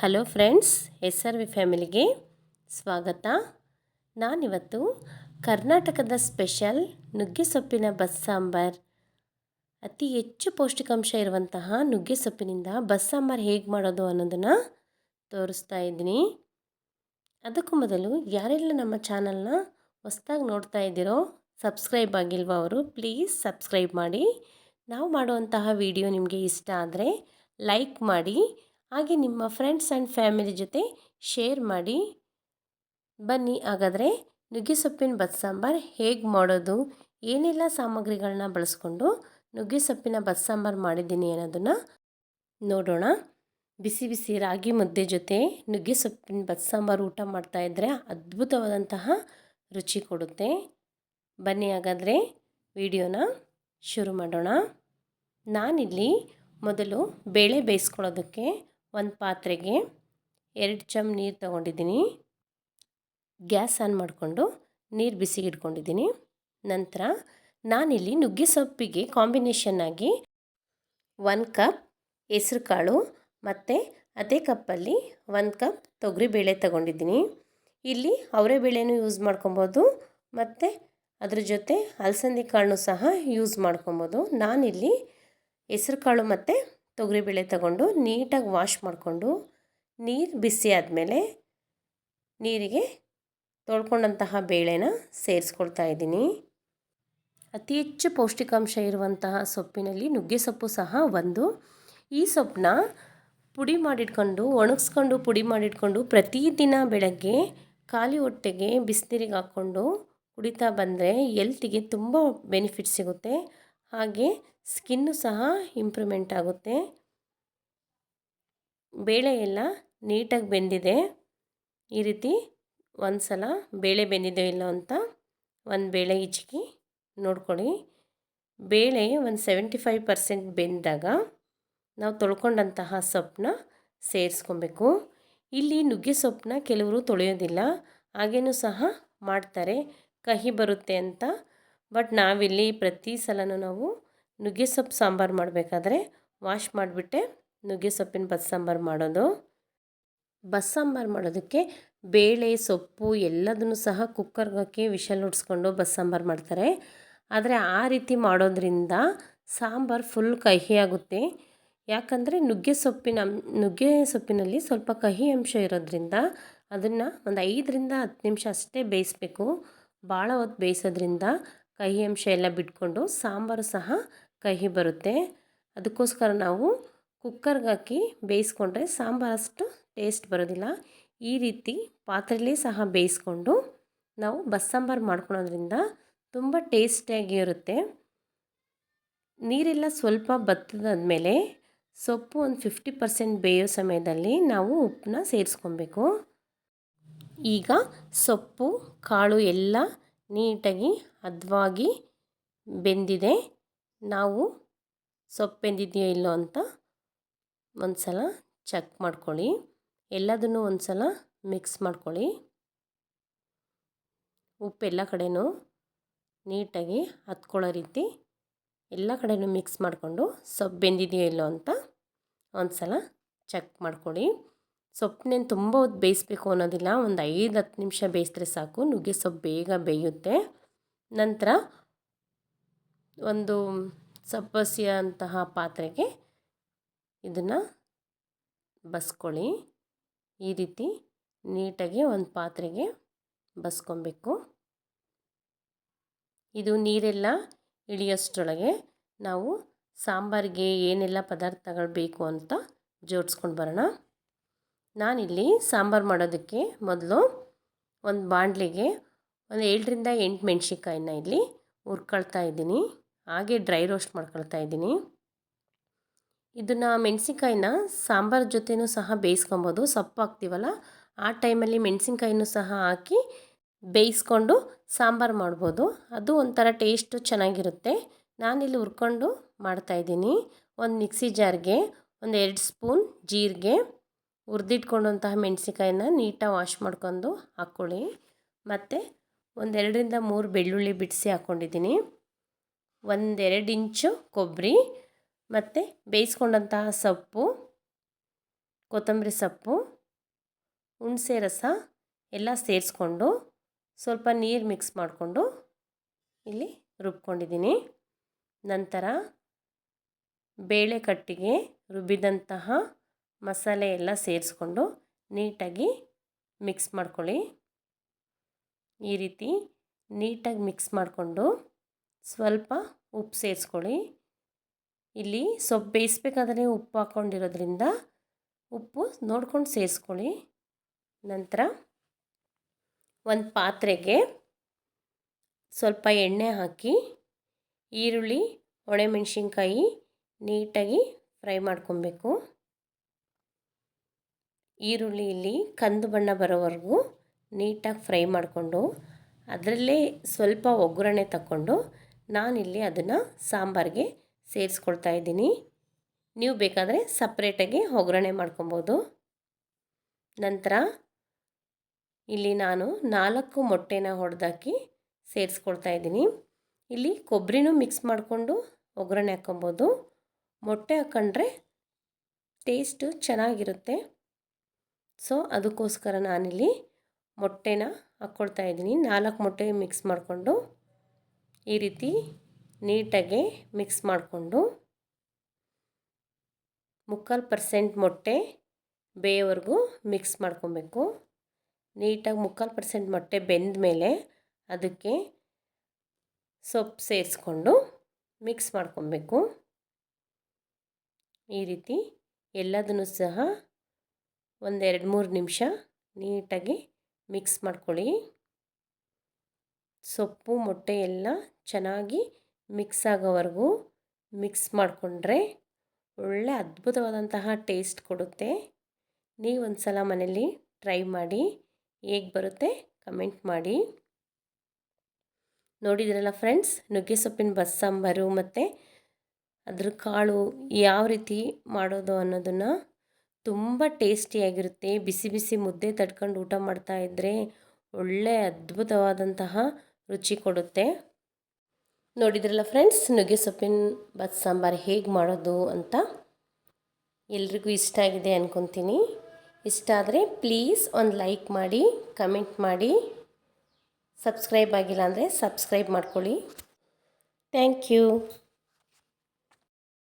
Hello friends S R V ಫ್ಯಾಮಿಲಿಗೆ ಸ್ವಾಗತ. ನಾನಿವತ್ತು ಕರ್ನಾಟಕದ ಸ್ಪೆಷಲ್ ನುಗ್ಗೆ ಸೊಪ್ಪಿನ ಬಸ್ ಅತಿ ಹೆಚ್ಚು ಪೌಷ್ಟಿಕಾಂಶ ಇರುವಂತಹ ನುಗ್ಗೆ ಸೊಪ್ಪಿನಿಂದ ಬಸ್ ಹೇಗೆ ಮಾಡೋದು ಅನ್ನೋದನ್ನು ತೋರಿಸ್ತಾ ಇದ್ದೀನಿ. ಅದಕ್ಕೂ ಮೊದಲು ಯಾರೆಲ್ಲ ನಮ್ಮ ಚಾನಲ್ನ ಹೊಸ್ದಾಗಿ ನೋಡ್ತಾ ಇದ್ದೀರೋ, ಸಬ್ಸ್ಕ್ರೈಬ್ ಆಗಿಲ್ವ ಅವರು, ಪ್ಲೀಸ್ ಸಬ್ಸ್ಕ್ರೈಬ್ ಮಾಡಿ. ನಾವು ಮಾಡುವಂತಹ ವಿಡಿಯೋ ನಿಮಗೆ ಇಷ್ಟ ಆದರೆ ಲೈಕ್ ಮಾಡಿ ಹಾಗೆ ನಿಮ್ಮ ಫ್ರೆಂಡ್ಸ್ ಆ್ಯಂಡ್ ಫ್ಯಾಮಿಲಿ ಜೊತೆ ಶೇರ್ ಮಾಡಿ. ಬನ್ನಿ ಹಾಗಾದರೆ ನುಗ್ಗೆ ಸೊಪ್ಪಿನ ಬಸ್ ಸಾಂಬಾರು ಹೇಗೆ ಮಾಡೋದು? ಏನೆಲ್ಲ ಸಾಮಗ್ರಿಗಳನ್ನ ಬಳಸ್ಕೊಂಡು ನುಗ್ಗೆ ಸೊಪ್ಪಿನ ಬಸ್ ಸಾಂಬಾರು ಮಾಡಿದ್ದೀನಿ ಅನ್ನೋದನ್ನು ನೋಡೋಣ. ಬಿಸಿ ಬಿಸಿ ರಾಗಿ ಮುದ್ದೆ ಜೊತೆ ನುಗ್ಗೆ ಸೊಪ್ಪಿನ ಬತ್ ಸಾಂಬಾರು ಊಟ ಮಾಡ್ತಾಯಿದ್ರೆ ಅದ್ಭುತವಾದಂತಹ ರುಚಿ ಕೊಡುತ್ತೆ. ಬನ್ನಿ ಹಾಗಾದರೆ ವಿಡಿಯೋನ ಶುರು ಮಾಡೋಣ. ನಾನಿಲ್ಲಿ ಮೊದಲು ಬೇಳೆ ಬೇಯಿಸ್ಕೊಳ್ಳೋದಕ್ಕೆ ಒಂದು ಪಾತ್ರೆಗೆ ಎರಡು ಚಮ್ ನೀರು ತಗೊಂಡಿದ್ದೀನಿ. ಗ್ಯಾಸ್ ಆನ್ ಮಾಡಿಕೊಂಡು ನೀರು ಬಿಸಿಗೆ ಇಟ್ಕೊಂಡಿದ್ದೀನಿ. ನಂತರ ನಾನಿಲ್ಲಿ ನುಗ್ಗೆ ಸೊಪ್ಪಿಗೆ ಕಾಂಬಿನೇಷನ್ನಾಗಿ ಒಂದು ಕಪ್ ಹೆಸ್ರು ಕಾಳು ಮತ್ತು ಅದೇ ಕಪ್ಪಲ್ಲಿ ಒಂದು ಕಪ್ ತೊಗರಿಬೇಳೆ ತಗೊಂಡಿದ್ದೀನಿ. ಇಲ್ಲಿ ಅವರೇ ಬೇಳೆನೂ ಯೂಸ್ ಮಾಡ್ಕೊಬೋದು ಮತ್ತು ಅದ್ರ ಜೊತೆ ಅಲಸಂದಿ ಕಾಳನ್ನು ಸಹ ಯೂಸ್ ಮಾಡ್ಕೊಬೋದು. ನಾನಿಲ್ಲಿ ಹೆಸ್ರು ಕಾಳು ಮತ್ತು ತೊಗರಿಬೇಳೆ ತಗೊಂಡು ನೀಟಾಗಿ ವಾಶ್ ಮಾಡಿಕೊಂಡು ನೀರು ಬಿಸಿ ಆದಮೇಲೆ ನೀರಿಗೆ ತೊಳ್ಕೊಂಡಂತಹ ಬೇಳೆನ ಸೇರಿಸ್ಕೊಳ್ತಾ ಇದ್ದೀನಿ. ಅತಿ ಹೆಚ್ಚು ಪೌಷ್ಟಿಕಾಂಶ ಇರುವಂತಹ ಸೊಪ್ಪಿನಲ್ಲಿ ನುಗ್ಗೆ ಸೊಪ್ಪು ಸಹ ಒಂದು. ಈ ಸೊಪ್ಪನ್ನ ಪುಡಿ ಮಾಡಿಟ್ಕೊಂಡು, ಒಣಗಿಸ್ಕೊಂಡು, ಪುಡಿ ಮಾಡಿಟ್ಕೊಂಡು ಪ್ರತಿದಿನ ಬೆಳಗ್ಗೆ ಖಾಲಿ ಹೊಟ್ಟೆಗೆ ಬಿಸಿನೀರಿಗೆ ಹಾಕ್ಕೊಂಡು ಕುಡಿತಾ ಬಂದರೆ ಎಲ್ತಿಗೆ ತುಂಬ ಬೆನಿಫಿಟ್ ಸಿಗುತ್ತೆ. ಹಾಗೆ ಸ್ಕಿನ್ನು ಸಹ ಇಂಪ್ರೂವ್ಮೆಂಟ್ ಆಗುತ್ತೆ. ಬೇಳೆ ಎಲ್ಲ ನೀಟಾಗಿ ಬೆಂದಿದೆ. ಈ ರೀತಿ ಒಂದು ಸಲ ಬೇಳೆ ಬೆಂದಿದೆ ಇಲ್ಲ ಅಂತ ಒಂದು ಬೇಳೆ ಹಿಚ್ಕಿ ನೋಡ್ಕೊಳ್ಳಿ. ಬೇಳೆ ಒಂದು ಸೆವೆಂಟಿ ಫೈವ್ ಪರ್ಸೆಂಟ್ ಬೆಂದಾಗ ನಾವು ತೊಳ್ಕೊಂಡಂತಹ ಸೊಪ್ಪನ್ನ ಸೇರಿಸ್ಕೊಬೇಕು. ಇಲ್ಲಿ ನುಗ್ಗೆ ಸೊಪ್ಪನ್ನ ಕೆಲವರು ತೊಳೆಯೋದಿಲ್ಲ, ಹಾಗೇನೂ ಸಹ ಮಾಡ್ತಾರೆ. ಕಹಿ ಬರುತ್ತೆ ಅಂತ ಬಟ್ ನಾವಿಲ್ಲಿ ಪ್ರತಿ ಸಲನೂ ನಾವು ನುಗ್ಗೆ ಸೊಪ್ಪು ಸಾಂಬಾರು ಮಾಡಬೇಕಾದ್ರೆ ವಾಶ್ ಮಾಡಿಬಿಟ್ಟೆ ನುಗ್ಗೆ ಸೊಪ್ಪಿನ ಬಸ್ ಸಾಂಬಾರು ಮಾಡೋದು. ಬಸ್ ಸಾಂಬಾರು ಮಾಡೋದಕ್ಕೆ ಬೇಳೆ, ಸೊಪ್ಪು ಎಲ್ಲದನ್ನು ಸಹ ಕುಕ್ಕರ್ಗೆ ಹಾಕಿ ವಿಷಲ್ ಉಡ್ಸ್ಕೊಂಡು ಬಸ್ ಸಾಂಬಾರು ಮಾಡ್ತಾರೆ. ಆದರೆ ಆ ರೀತಿ ಮಾಡೋದ್ರಿಂದ ಸಾಂಬಾರು ಫುಲ್ ಕಹಿ ಆಗುತ್ತೆ. ಯಾಕಂದರೆ ನುಗ್ಗೆ ಸೊಪ್ಪಿನ, ನುಗ್ಗೆ ಸೊಪ್ಪಿನಲ್ಲಿ ಸ್ವಲ್ಪ ಕಹಿ ಅಂಶ ಇರೋದ್ರಿಂದ ಅದನ್ನು ಒಂದು ಐದರಿಂದ ಹತ್ತು ನಿಮಿಷ ಅಷ್ಟೇ ಬೇಯಿಸ್ಬೇಕು. ಭಾಳ ಹೊತ್ತು ಬೇಯಿಸೋದ್ರಿಂದ ಕಹಿ ಅಂಶ ಎಲ್ಲ ಬಿಟ್ಕೊಂಡು ಸಾಂಬಾರು ಸಹ ಕಹಿ ಬರುತ್ತೆ. ಅದಕ್ಕೋಸ್ಕರ ನಾವು ಕುಕ್ಕರ್ಗೆ ಹಾಕಿ ಬೇಯಿಸ್ಕೊಂಡ್ರೆ ಸಾಂಬಾರು ಅಷ್ಟು ಟೇಸ್ಟ್ ಬರೋದಿಲ್ಲ. ಈ ರೀತಿ ಪಾತ್ರೆಯಲ್ಲಿ ಸಹ ಬೇಯಿಸ್ಕೊಂಡು ನಾವು ಬಸ್ಸಾಂಬಾರು ಮಾಡ್ಕೊಳೋದ್ರಿಂದ ತುಂಬ ಟೇಸ್ಟಿಯಾಗಿ ಇರುತ್ತೆ ನೀರೆಲ್ಲ ಸ್ವಲ್ಪ ಬತ್ತದಾದ್ಮೇಲೆ ಸೊಪ್ಪು ಒಂದು ಫಿಫ್ಟಿ ಪರ್ಸೆಂಟ್ ಬೇಯೋ ಸಮಯದಲ್ಲಿ ನಾವು ಉಪ್ಪನ್ನ ಸೇರಿಸ್ಕೊಬೇಕು. ಈಗ ಸೊಪ್ಪು, ಕಾಳು ಎಲ್ಲ ನೀಟಾಗಿ ಹದವಾಗಿ ಬೆಂದಿದೆ. ನಾವು ಸೊಪ್ಪು ಬೆಂದಿದೆಯೋ ಇಲ್ಲೋ ಅಂತ ಒಂದು ಸಲ ಚೆಕ್ ಮಾಡ್ಕೊಳ್ಳಿ. ಎಲ್ಲದನ್ನು ಒಂದು ಸಲ ಮಿಕ್ಸ್ ಮಾಡ್ಕೊಳ್ಳಿ. ಉಪ್ಪು ಎಲ್ಲ ಕಡೆನೂ ನೀಟಾಗಿ ಹತ್ಕೊಳ್ಳೋ ರೀತಿ ಎಲ್ಲ ಕಡೆನೂ ಮಿಕ್ಸ್ ಮಾಡಿಕೊಂಡು ಸೊಪ್ಪು ಬೆಂದಿದೆಯೋ ಇಲ್ಲೋ ಅಂತ ಒಂದು ಸಲ ಚೆಕ್ ಮಾಡ್ಕೊಳ್ಳಿ. ಸೊಪ್ಪನ್ನೇನು ತುಂಬ ಹೊತ್ತು ಬೇಯಿಸ್ಬೇಕು ಅನ್ನೋದಿಲ್ಲ, ಒಂದು ಐದು ಹತ್ತು ನಿಮಿಷ ಬೇಯಿಸಿದ್ರೆ ಸಾಕು. ನುಗ್ಗೆ ಸೊಪ್ಪು ಬೇಗ ಬೇಯುತ್ತೆ. ನಂತರ ಒಂದು ಸಬ್ಬಸಿಯಂತಹ ಪಾತ್ರೆಗೆ ಇದನ್ನು ಬಸ್ಕೊಳ್ಳಿ. ಈ ರೀತಿ ನೀಟಾಗಿ ಒಂದು ಪಾತ್ರೆಗೆ ಬಸ್ಕೊಬೇಕು. ಇದು ನೀರೆಲ್ಲ ಇಳಿಯೋಷ್ಟರೊಳಗೆ ನಾವು ಸಾಂಬಾರಿಗೆ ಏನೆಲ್ಲ ಪದಾರ್ಥಗಳು ಬೇಕು ಅಂತ ಜೋಡಿಸ್ಕೊಂಡು ಬರೋಣ. ನಾನಿಲ್ಲಿ ಸಾಂಬಾರು ಮಾಡೋದಕ್ಕೆ ಮೊದಲು ಒಂದು ಬಾಣಲಿಗೆ ಒಂದು ಏಳರಿಂದ ಎಂಟು ಮೆಣ್ಸಿನ್ಕಾಯಿನ ಇಲ್ಲಿ ಹುರ್ಕೊಳ್ತಾ ಇದ್ದೀನಿ. ಹಾಗೆ ಡ್ರೈ ರೋಸ್ಟ್ ಮಾಡ್ಕೊಳ್ತಾ ಇದ್ದೀನಿ. ಇದನ್ನು ಮೆಣಸಿನ್ಕಾಯಿನ ಸಾಂಬಾರು ಜೊತೆನೂ ಸಹ ಬೇಯಿಸ್ಕೊಬೋದು. ಸೊಪ್ಪು ಹಾಕ್ತೀವಲ್ಲ, ಆ ಟೈಮಲ್ಲಿ ಮೆಣಸಿನ್ಕಾಯಿನೂ ಸಹ ಹಾಕಿ ಬೇಯಿಸ್ಕೊಂಡು ಸಾಂಬಾರು ಮಾಡ್ಬೋದು. ಅದು ಒಂಥರ ಟೇಸ್ಟು ಚೆನ್ನಾಗಿರುತ್ತೆ. ನಾನಿಲ್ಲಿ ಹುರ್ಕೊಂಡು ಮಾಡ್ತಾಯಿದ್ದೀನಿ ಒಂದು ಮಿಕ್ಸಿ ಜಾರ್ಗೆ ಒಂದು ಎರಡು ಸ್ಪೂನ್ ಜೀರಿಗೆ ಹುರಿದಿಟ್ಕೊಂಡಂತಹ ಮೆಣಸಿನ್ಕಾಯಿನ ನೀಟಾಗಿ ವಾಶ್ ಮಾಡ್ಕೊಂಡು ಹಾಕ್ಕೊಳ್ಳಿ ಮತ್ತು ಒಂದೆರಡರಿಂದ ಮೂರು ಬೆಳ್ಳುಳ್ಳಿ ಬಿಡಿಸಿ ಹಾಕ್ಕೊಂಡಿದ್ದೀನಿ ಒಂದೆರಡು ಇಂಚು ಕೊಬ್ಬರಿ, ಮತ್ತು ಬೇಯಿಸ್ಕೊಂಡಂತಹ ಸೊಪ್ಪು, ಕೊತ್ತಂಬರಿ ಸೊಪ್ಪು, ಹುಣಸೆ ರಸ ಎಲ್ಲ ಸೇರಿಸ್ಕೊಂಡು ಸ್ವಲ್ಪ ನೀರು ಮಿಕ್ಸ್ ಮಾಡಿಕೊಂಡು ಇಲ್ಲಿ ರುಬ್ಕೊಂಡಿದ್ದೀನಿ. ನಂತರ ಬೇಳೆ ಕಟ್ಟಿಗೆ ರುಬ್ಬಿದಂತಹ ಮಸಾಲೆ ಎಲ್ಲ ಸೇರಿಸ್ಕೊಂಡು ನೀಟಾಗಿ ಮಿಕ್ಸ್ ಮಾಡ್ಕೊಳ್ಳಿ. ಈ ರೀತಿ ನೀಟಾಗಿ ಮಿಕ್ಸ್ ಮಾಡಿಕೊಂಡು ಸ್ವಲ್ಪ ಉಪ್ಪು ಸೇರಿಸ್ಕೊಳ್ಳಿ. ಇಲ್ಲಿ ಸೊಪ್ಪು ಬೇಯಿಸ್ಬೇಕಾದ್ರೆ ಉಪ್ಪು ಹಾಕ್ಕೊಂಡಿರೋದ್ರಿಂದ ಉಪ್ಪು ನೋಡ್ಕೊಂಡು ಸೇರಿಸ್ಕೊಳ್ಳಿ. ನಂತರ ಒಂದು ಪಾತ್ರೆಗೆ ಸ್ವಲ್ಪ ಎಣ್ಣೆ ಹಾಕಿ ಈರುಳ್ಳಿ, ಒಣಮೆಣಸಿನ್ಕಾಯಿ ನೀಟಾಗಿ ಫ್ರೈ ಮಾಡ್ಕೊಬೇಕು. ಈರುಳ್ಳಿ ಇಲ್ಲಿ ಕಂದು ಬಣ್ಣ ಬರೋವರೆಗೂ ನೀಟಾಗಿ ಫ್ರೈ ಮಾಡಿಕೊಂಡು ಅದರಲ್ಲೇ ಸ್ವಲ್ಪ ಒಗ್ಗರಣೆ ತಗೊಂಡು ನಾನಿಲ್ಲಿ ಅದನ್ನು ಸಾಂಬಾರಿಗೆ ಸೇರಿಸ್ಕೊಳ್ತಾ ಇದ್ದೀನಿ. ನೀವು ಬೇಕಾದರೆ ಸಪ್ರೇಟಾಗಿ ಒಗ್ಗರಣೆ ಮಾಡ್ಕೊಬೋದು. ನಂತರ ಇಲ್ಲಿ ನಾನು ನಾಲ್ಕು ಮೊಟ್ಟೆನ ಹೊಡೆದಾಕಿ ಸೇರಿಸ್ಕೊಳ್ತಾ ಇದ್ದೀನಿ. ಇಲ್ಲಿ ಕೊಬ್ಬರಿನೂ ಮಿಕ್ಸ್ ಮಾಡಿಕೊಂಡು ಒಗ್ಗರಣೆ ಹಾಕ್ಕೊಬೋದು. ಮೊಟ್ಟೆ ಹಾಕ್ಕೊಂಡ್ರೆ ಟೇಸ್ಟು ಚೆನ್ನಾಗಿರುತ್ತೆ. ಸೊ, ಅದಕ್ಕೋಸ್ಕರ ನಾನಿಲ್ಲಿ ಮೊಟ್ಟೆನ ಹಾಕ್ಕೊಳ್ತಾ ಇದ್ದೀನಿ. ನಾಲ್ಕು ಮೊಟ್ಟೆ ಮಿಕ್ಸ್ ಮಾಡಿಕೊಂಡು ಈ ರೀತಿ ನೀಟಾಗಿ ಮಿಕ್ಸ್ ಮಾಡಿಕೊಂಡು ಮುಕ್ಕಾಲು ಪರ್ಸೆಂಟ್ ಮೊಟ್ಟೆ ಬೇಯೋವರೆಗೂ ಮಿಕ್ಸ್ ಮಾಡ್ಕೊಬೇಕು. ನೀಟಾಗಿ ಮುಕ್ಕಾಲು ಪರ್ಸೆಂಟ್ ಮೊಟ್ಟೆ ಬೆಂದ ಮೇಲೆ ಅದಕ್ಕೆ ಸೊಪ್ಪು ಸೇರಿಸ್ಕೊಂಡು ಮಿಕ್ಸ್ ಮಾಡ್ಕೊಬೇಕು. ಈ ರೀತಿ ಎಲ್ಲದನ್ನು ಸಹ ಒಂದೆರಡು ಮೂರು ನಿಮಿಷ ನೀಟಾಗಿ ಮಿಕ್ಸ್ ಮಾಡ್ಕೊಳ್ಳಿ. ಸೊಪ್ಪು, ಮೊಟ್ಟೆ ಎಲ್ಲ ಚೆನ್ನಾಗಿ ಮಿಕ್ಸ್ ಆಗೋವರೆಗೂ ಮಿಕ್ಸ್ ಮಾಡಿಕೊಂಡ್ರೆ ಒಳ್ಳೆ ಅದ್ಭುತವಾದಂತಹ ಟೇಸ್ಟ್ ಕೊಡುತ್ತೆ. ನೀವು ಒಂದು ಸಲ ಮನೇಲಿ ಟ್ರೈ ಮಾಡಿ ಹೇಗೆ ಬರುತ್ತೆ ಕಮೆಂಟ್ ಮಾಡಿ. ನೋಡಿದ್ರಲ್ಲ ಫ್ರೆಂಡ್ಸ್, ನುಗ್ಗೆ ಸೊಪ್ಪಿನ ಬಸ್ಸಾಂಬಾರು ಮತ್ತು ಅದ್ರ ಕಾಳು ಯಾವ ರೀತಿ ಮಾಡೋದು ಅನ್ನೋದನ್ನು ತುಂಬ ಟೇಸ್ಟಿಯಾಗಿರುತ್ತೆ. ಬಿಸಿ ಬಿಸಿ ಮುದ್ದೆ ತಡ್ಕೊಂಡು ಊಟ ಮಾಡ್ತಾ ಇದ್ದರೆ ಒಳ್ಳೆ ಅದ್ಭುತವಾದಂತಹ ರುಚಿ ಕೊಡುತ್ತೆ. ನೋಡಿದ್ರಲ್ಲ ಫ್ರೆಂಡ್ಸ್, ನುಗ್ಗೆ ಸೊಪ್ಪಿನ ಬತ್ ಸಾಂಬಾರು ಹೇಗೆ ಮಾಡೋದು ಅಂತ ಎಲ್ರಿಗೂ ಇಷ್ಟ ಆಗಿದೆ ಅಂದ್ಕೊತೀನಿ ಇಷ್ಟ ಆದರೆ ಪ್ಲೀಸ್ ಒಂದು ಲೈಕ್ ಮಾಡಿ, ಕಮೆಂಟ್ ಮಾಡಿ. ಸಬ್ಸ್ಕ್ರೈಬ್ ಆಗಿಲ್ಲ ಅಂದರೆ ಸಬ್ಸ್ಕ್ರೈಬ್ ಮಾಡ್ಕೊಳ್ಳಿ. Thank you.